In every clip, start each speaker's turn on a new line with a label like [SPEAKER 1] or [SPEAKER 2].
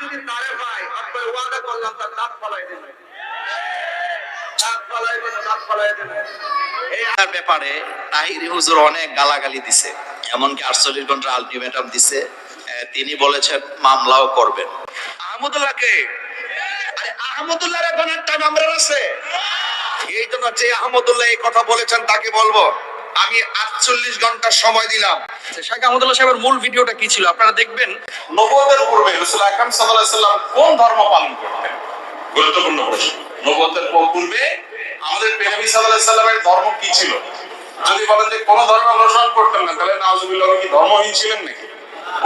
[SPEAKER 1] যদি তারে আপনার ওয়াদা করলাম, তার দাঁত ফলাই দেবে
[SPEAKER 2] ব্যাপারে তাহিরি হুজুর অনেক গালাগালি দিছে, এমনকি আটচল্লিশ ঘণ্টা আলটিমেটাম দিছে তিনি বলেছেন মামলাও করবেন। আহমদুল্লাহকে? আরে এখন একটা নাম্বার আছে। এই জন্য যে আহমদুল্লাহ এই কথা বলেছেন, তাকে বলব। আমি আটচল্লিশ ঘণ্টা সময় দিলাম।
[SPEAKER 3] শেখ আহমদুল্লাহ সাহেবের মূল ভিডিওটা কি ছিল? আপনারা দেখবেন
[SPEAKER 4] নবুয়তের পূর্বে রাসূল আকরাম সাল্লাল্লাহু আলাইহি সাল্লাম কোন ধর্ম পালন করতেন? গুরুত্বপূর্ণ প্রশ্ন। নবুয়তের পূর্বে আমাদের নবী সাল্লাল্লাহু আলাইহি সাল্লামের ধর্ম কি ছিল? যদি বলেন যে কোন ধর্ম অনুসরণ করতেন না তাহলে নাউজুবিল্লাহ কি ধর্মহীন ছিলেন নাকি?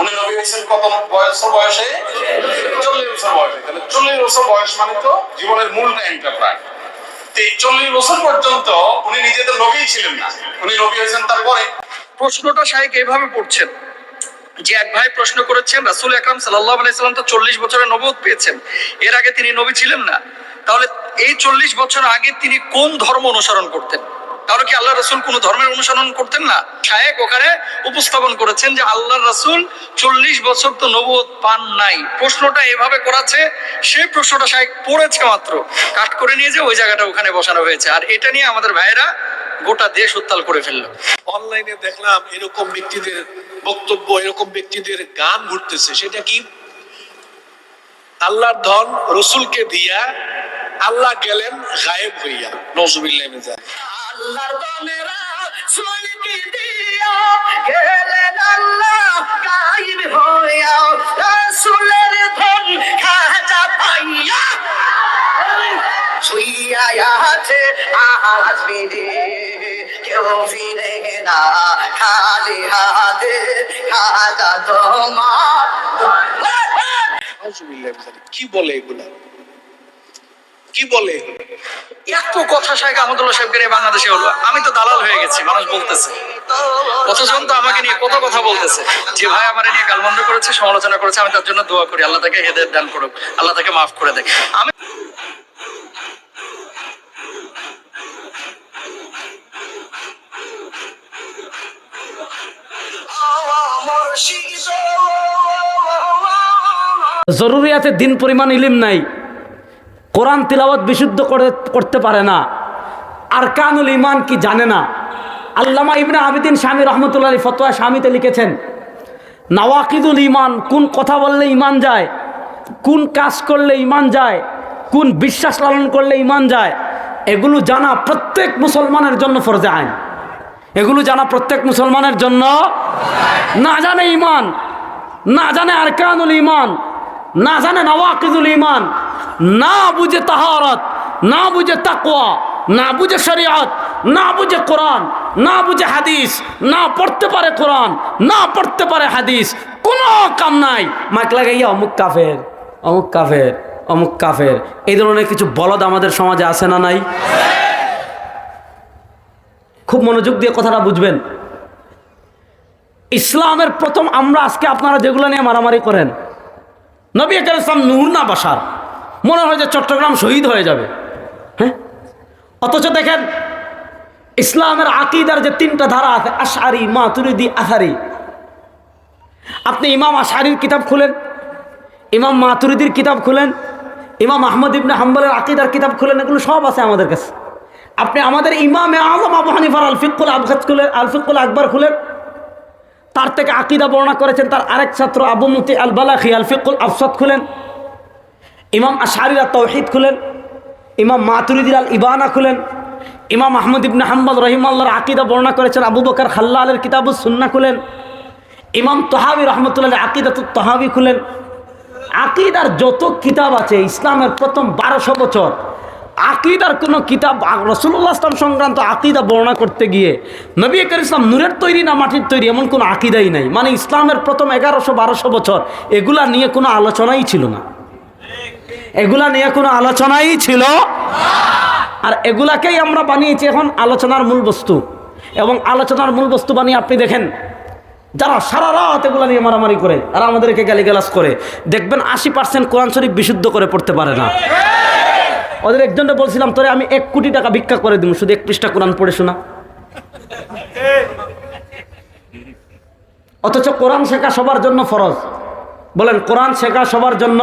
[SPEAKER 4] উনি নবী হয়েছেন কত বয়স বয়সে? চল্লিশ বছর বয়সে। তাহলে চল্লিশ বছর বয়স মানে তো জীবনের মূল টাইমটা প্রায়। চল্লিশ বছর পর্যন্ত উনি নিজেদের নবী ছিলেন না। উনি নবী হয়েছেন তারপরে।
[SPEAKER 3] প্রশ্নটা শাহেক এইভাবে পড়ছেন যে এক ভাই প্রশ্ন করেছেন, রাসুল আকরাম সাল্লাহ আলাইসাল্লাম তো চল্লিশ বছরের নবদ পেয়েছেন। এর আগে তিনি নবী ছিলেন না। তাহলে এই চল্লিশ বছর আগে তিনি কোন ধর্ম অনুসরণ করতেন? তাহলে কি আল্লাহ রসুল কোন ধর্মের অনুসরণ করতেন না? শায়েক ওখানে উপস্থাপন করেছেন যে আল্লাহ রসুল চল্লিশ বছর তো নবদ পান নাই। প্রশ্নটা এভাবে করাছে সেই প্রশ্নটা শায়েক পড়েছে মাত্র। কাট করে নিয়ে যে ওই জায়গাটা ওখানে বসানো হয়েছে। আর এটা নিয়ে আমাদের ভাইয়েরা গোটা দেশ উত্তাল করে ফেলল।
[SPEAKER 5] অনলাইনে দেখলাম এরকম ব্যক্তিদের বক্তব্য, এরকম ব্যক্তিদের গান ঘুরতেছে। সেটা কি? আল্লাহর ধন রসুলকে দিয়া আল্লাহ গেলেন গায়েব হইয়া। নজুবিল্লাহ
[SPEAKER 6] আল্লাহর দলেরা সুলকি দিয়া গেলেন আল্লাহ গায়েব হইয়া রাসূলের ধন খাজা পাইয়া শুইয়া আছে আহাজ বেদে কেউ ফিরে না, খালি হাতে খাজা তোমার।
[SPEAKER 5] কি বলে এগুলা? কি বলে?
[SPEAKER 3] এত কথা শাহেখ আহমদুল্লাহ সাহেবকে নিয়ে বাংলাদেশে হলো? আমি তো দালাল হয়ে গেছি মানুষ বলতেছে। কতজন তো আমাকে নিয়ে কত কথা বলতেছে। যে ভাই আমার নিয়ে গালমন্দ করেছে সমালোচনা করেছে আমি তার জন্য দোয়া করি। আল্লাহ তাকে হেদায়ত দান করুক আল্লাহ তাকে মাফ করে দেয়। আমি
[SPEAKER 7] জরুরিয়াতে দিন পরিমাণ ইলিম নাই। কোরআন তিলাওয়াত বিশুদ্ধ করে, করতে পারে না। আর কানুল ইমান কি জানে না? আল্লামা ইবনে আবিদিন স্বামী রহমতুল্লাহ ফতোয়া স্বামীতে লিখেছেন, নওয়াকিদুল ইমান কোন কথা বললে ইমান যায়? কোন কাজ করলে ইমান যায়? কোন বিশ্বাস লালন করলে ইমান যায়? এগুলো জানা প্রত্যেক মুসলমানের জন্য ফরজে আইন। এগুলো জানা প্রত্যেক মুসলমানের জন্য না জানে ইমান না জানে আর কানুল ইমান না জানে নওয়াকিদুল ইমান না বুঝে তাহারত, না বুঝে তাকওয়া, না বুঝে শরিয়ত, না বুঝে কোরআন, না বুঝে হাদিস, না পড়তে পারে কোরআন, না পড়তে পারে হাদিস, কোনো কাম নাই। মাইক লাগাইয়া অমুক কাফের অমুক কাফের অমুক কাফের। এই ধরনের কিছু বলদ আমাদের সমাজে আছে না নাই? খুব মনোযোগ দিয়ে কথাটা বুঝবেন। ইসলামের প্রথম আমরা আজকে আপনারা যেগুলো নিয়ে মারামারি করেন নবী আকার ইসলাম নূর না বাসার। মনে হয় যে চট্টগ্রাম শহীদ হয়ে যাবে। হ্যাঁ? অথচ দেখেন, ইসলামের আকিদার যে তিনটা ধারা আছে আশারি মাতুরিদি আহারি আপনি ইমাম আশারির কিতাব খুলেন, ইমাম মাতুরিদির কিতাব খুলেন, ইমাম আহমদ ইবনে হাম্বলের আকিদার কিতাব খুলেন, এগুলো সব আছে আমাদের কাছে। আপনি আমাদের ইমামে আজম আবু হানিফার আলফিকুল খুলেন আলফিকুল আকবর খুলেন তার থেকে আকিদা বর্ণনা করেছেন তার আরেক ছাত্র আবু মুতি আল বালাখি আলফিকুল আফসদ খুলেন, ইমাম আশারিরা তৌহিদ খুলেন, ইমাম মাতুরিদির আল ইবানা খুলেন, ইমাম আহমদ ইবনে হাম্বল রহিমাল্লাহর আকিদা বর্ণনা করেছেন, আবু বকর খাল্লা আলের কিতাবুস সুন্না খুলেন, ইমাম তহাবি রহমতুল্লাহ তো তহাবি খুলেন। আকিদার যত কিতাব আছে, ইসলামের প্রথম বারোশো বছর আকিদার কোনো কিতাব রসুল্লাহ ইসলাম সংক্রান্ত আকিদা বর্ণনা করতে গিয়ে নবী একের ইসলাম নূরের তৈরি না মাটির তৈরি এমন কোনো আকিদাই নাই। মানে ইসলামের প্রথম এগারোশো বারোশো বছর এগুলা নিয়ে কোনো আলোচনাই ছিল না। এগুলা নিয়ে কোনো আলোচনাই ছিল আর এগুলাকেই আমরা বানিয়েছি এখন আলোচনার মূল বস্তু। এবং আলোচনার মূল বস্তু বানিয়ে আপনি দেখেন, যারা সারা রাত এগুলো নিয়ে মারামারি করে আর আমাদেরকে গালিগালাজ করে, দেখবেন আশি পার্সেন্ট কোরআন শরীফ বিশুদ্ধ করে পড়তে পারে না। ওদের একজনটা বলছিলাম তোরে আমি এক কোটি টাকা ভিক্ষা করে দিব শুধু এক পৃষ্ঠা কোরআন পড়ে শোনা অথচ কোরআন শেখা সবার জন্য ফরজ বলেন কোরআন শেখা সবার জন্য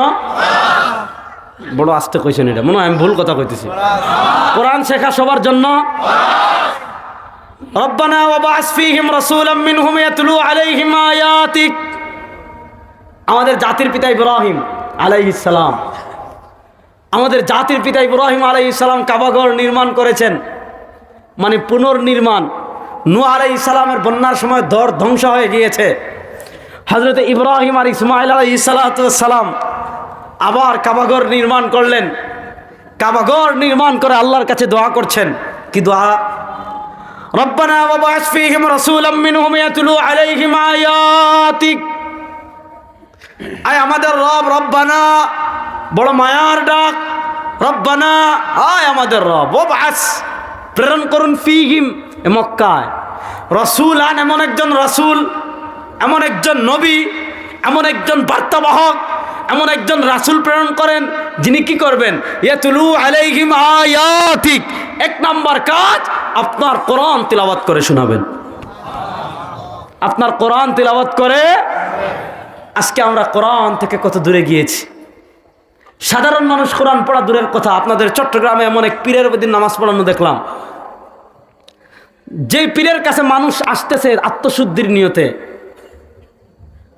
[SPEAKER 7] বড় আস্তে কইছেন এটা মনে হয় আমি ভুল কথা কইতেছি কোরআন শেখা সবার জন্য ربنا وبعث فيهم رسولا منهم يتلو عليهم آياتك আমাদের জাতির পিতা ইব্রাহিম আলাইহিস সালাম আমাদের জাতির পিতা ইব্রাহিম আলাইহিস সালাম কাবাগর নির্মাণ করেছেন মানে পুনর্নির্মাণ নূ আলাইহিস সালামের বন্যার সময় দর ধ্বংস হয়ে গিয়েছে হজরত ইব্রাহিম আর ইসমাইল আলাইহিস সালাম আবার কাবাগর নির্মাণ করলেন কাবাগর নির্মাণ করে আল্লাহর কাছে দোয়া করছেন কি দোয়া ربنا وبعث فيهم رسولا منهم يتلو عليهم آياتك আয় আমাদের রব রব্বানা বড় মায়ার ডাক, রব্বানা, আয় আমাদের রব ও বাস প্রেরণ করুন ফিহিম এ মক্কায়। রসুল আন এমন একজন রসুল, এমন একজন নবী, এমন একজন বার্তাবাহক, এমন একজন রাসুল প্রেরণ করেন, যিনি কি করবেন? এক নাম্বার কাজ আপনার কোরআন তিলাওয়াত করে শোনাবেন। আপনার কোরআন তিলাওয়াত করে, আজকে আমরা কোরআন থেকে কত দূরে গিয়েছি? সাধারণ মানুষ কোরআন পড়া দূরের কথা। আপনাদের চট্টগ্রামে এমন এক পীরের দিন নামাজ পড়ানো দেখলাম। যে পীরের কাছে মানুষ আসতেছে আত্মশুদ্ধির নিয়তে,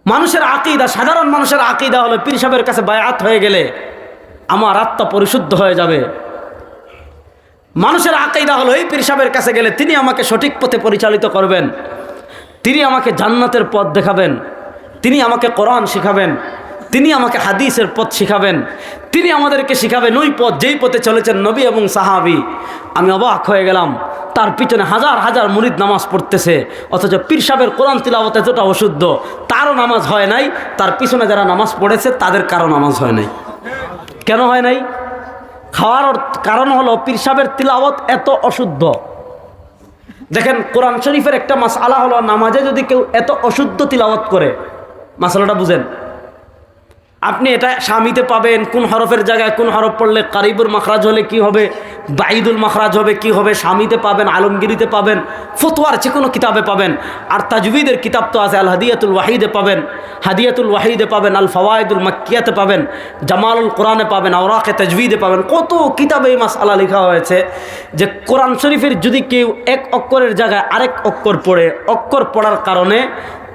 [SPEAKER 7] মানুষের আকিদা, সাধারণ মানুষের আকিদা হলো পীর সাহেবের কাছে বায়াত হয়ে গেলে আমার আত্মা পরিশুদ্ধ হয়ে যাবে। মানুষের আকিদা হলো, এই পীর সাহেবের কাছে গেলে তিনি আমাকে সঠিক পথে পরিচালিত করবেন। তিনি আমাকে জান্নাতের পথ দেখাবেন। তিনি আমাকে কোরআন শেখাবেন। তিনি আমাকে হাদিসের পথ শিখাবেন। তিনি আমাদেরকে শিখাবেন ওই পথ, যেই পথে চলেছেন নবী এবং সাহাবি। আমি অবাক হয়ে গেলাম। তার পিছনে হাজার হাজার মুরিদ নামাজ পড়তেছে। অথচ পীর কোরআন তিলাবত এতটা অশুদ্ধ। তারও নামাজ হয় নাই, তার পিছনে যারা নামাজ পড়েছে, তাদের কারও নামাজ হয় নাই। কেন হয় নাই? খাওয়ার কারণ হলো পীর সাহেবের তিলাওয়াত এত অশুদ্ধ। দেখেন, কোরআন শরীফের একটা মাস আলা হলো, নামাজে যদি কেউ এত অশুদ্ধ তিলাওয়াত করে মাসালাটা বুঝেন। আপনি এটা স্বামীতে পাবেন, কোন হরফের জায়গায় কোন হরফ পড়লে কারিবুর মাখরাজ হলে কি হবে, বাইদুল মাখরাজ হবে, কি হবে, স্বামীতে পাবেন, আলমগিরিতে পাবেন, ফতোয়ার যে কোনো কিতাবে পাবেন। আর তাজবিদের কিতাব তো আছে, আল হাদিয়াতুল ওয়াহিদে পাবেন, হাদিয়াতুল ওয়াহিদে পাবেন, আল ফওয়ায়দুল মাক্কিয়াতে পাবেন, জামালুল কোরআনে পাবেন, আওরাকে তাজবিদে পাবেন। কত কিতাবে এই মাস আলা লেখা হয়েছে যে কোরআন শরীফের যদি কেউ এক অক্ষরের জায়গায় আরেক অক্ষর পড়ে, অক্ষর পড়ার কারণে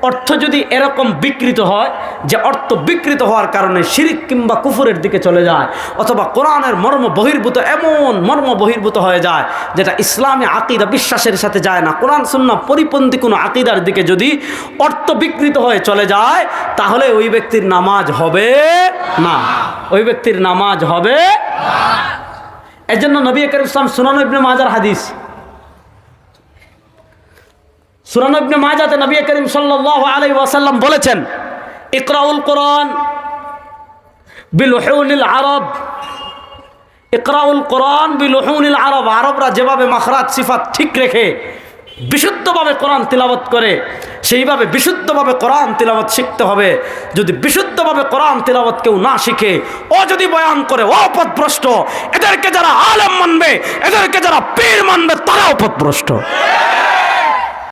[SPEAKER 7] অর্থ যদি এরকম বিকৃত হয়, যে অর্থ বিকৃত হওয়ার কারণে শিরিক কিংবা কুফুরের দিকে চলে যায়, অথবা কোরআনের মর্ম বহির্ভূত, এমন মর্ম বহির্ভূত হয়ে যায়, যেটা ইসলামী আকিদা বিশ্বাসের সাথে যায় না। কোরআন শূন্য পরিপন্থী কোনো আকিদার দিকে যদি অর্থ বিকৃত হয়ে চলে যায়, তাহলে ওই ব্যক্তির নামাজ হবে না। ওই ব্যক্তির নামাজ হবে এর জন্য নবী করিম ইসলাম সুনান ইবনে মাজার হাদিস সুরানবনে মাজাতে নবী করিম সাল্লাল্লাহু আলাইহি ওয়াসাল্লাম বলেছেন, ইকরাউল কোরআন বিলুহুনিল আরব। ইকরাউল কোরআন বিলুহুনিল আরব। আরবরা যেভাবে মাখরাত সিফাত ঠিক রেখে বিশুদ্ধভাবে কোরআন তিলাবত করে, সেইভাবে বিশুদ্ধভাবে কোরআন তিলাবত শিখতে হবে। যদি বিশুদ্ধভাবে কোরআন তিলাবত কেউ না শিখে, ও যদি বয়ান করে, ও পথভ্রষ্ট এদেরকে যারা আলেম মানবে, এদেরকে যারা পীর মানবে, তারাও পথভ্রষ্ট